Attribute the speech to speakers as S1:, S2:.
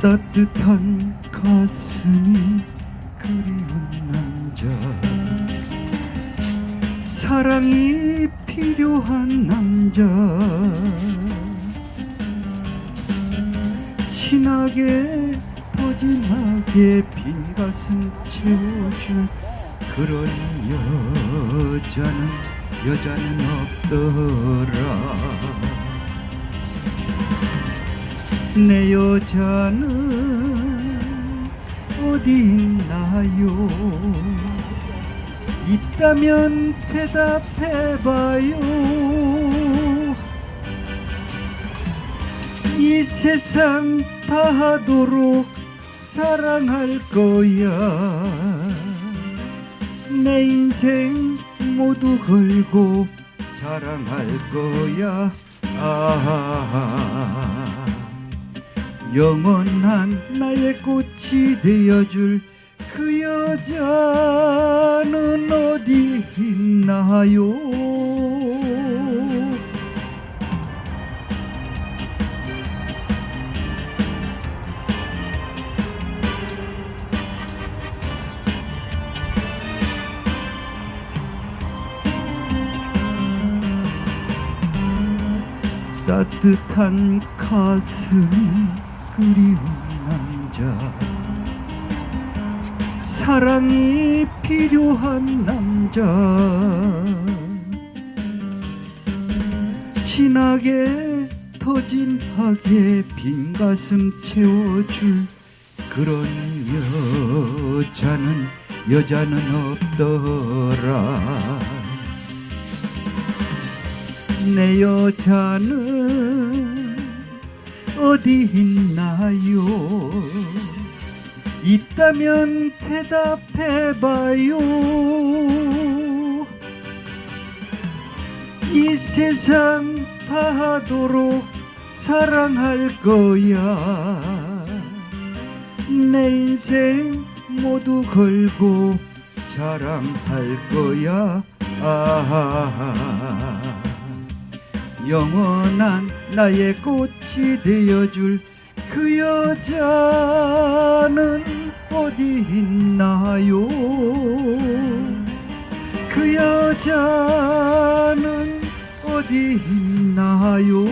S1: 따뜻한 가슴이 그리운 남자. 사랑이 필요한 남자. 진하게 터진하게 빈 가슴 채워줄 그런 여자는 여자는 없더라 내 여자는. 어디 있나요? 있다면 대답해봐요. 이 세상 다 하도록 사랑할 거야. 내 인생 모두 걸고 사랑할 거야. 아 영원한 나의 꽃이 되어줄 그 여자는 어디 있나요? 따뜻한 가슴이 그리운 남자. 사랑이 필요한 남자. 진하게 터진하게 빈 가슴 채워줄 그런 여자는 여자는 없더라. 내 여자는 어디 있나요? 있다면 대답해봐요. 이 세상 다 하도록 사랑할 거야. 내 인생 모두 걸고 사랑할 거야. 아. 영원한 나의 꽃이 되어줄 그 여자는 어디 있나요? 그 여자는 어디 있나요?